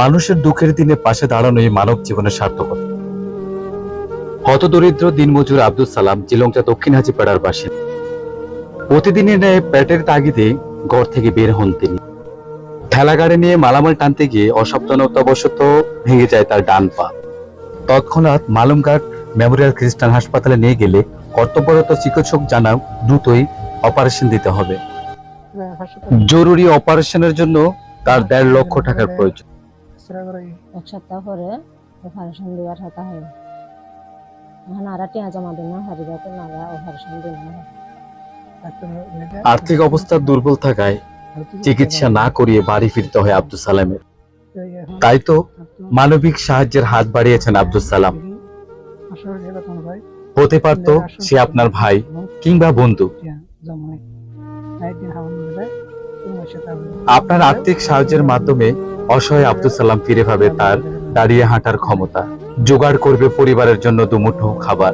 মানুষের দুঃখের দিনে পাশে দাঁড়ানোই মানব জীবনের সার্থকতা। হতদরিদ্র দিনমজুর আব্দুল সালাম জিলংচা দক্ষিণ হাজিপাড়ার বাসিন্দা। প্রতিদিনের ন্যায় পেটের তাগিদে ঘর থেকে বের হন তিনি। ঠেলা গাড়ি নিয়ে মালামাল টানতে গিয়ে অসাবধানতাবশত ভেঙে যায় তার ডান পা। তৎক্ষণাৎ মালুমঘাট মেমোরিয়াল খ্রিস্টান হাসপাতালে নিয়ে গেলে কর্তব্যরত চিকিৎসক জানান দ্রুতই অপারেশন দিতে হবে। জরুরি অপারেশনের জন্য তার দেড় লক্ষ টাকার প্রয়োজন। এক সপ্তাহ পরে অপারেশন দেওয়ার কথা হয়। এখন আর টিয়া জমা দিন না হারি যাতে না অপারেশন দিন। না আর্থিক অবস্থা দুর্বল থাকায় চিকিৎসা না করিয়ে বাড়ি ফিরতে হয় আব্দুল সালামের। তাই তো মানবিক সাহায্যের হাত বাড়িয়েছেন আব্দুল সালাম। হতে পারত সে আপনার ভাই কিংবা বন্ধু। আপনার আর্থিক সাহায্যের মাধ্যমে অসহায় আব্দুল সালাম ফিরে পাবে তার দাঁড়িয়ে হাঁটার ক্ষমতা। জোগাড় করবে পরিবারের জন্য দুমুঠো খাবার।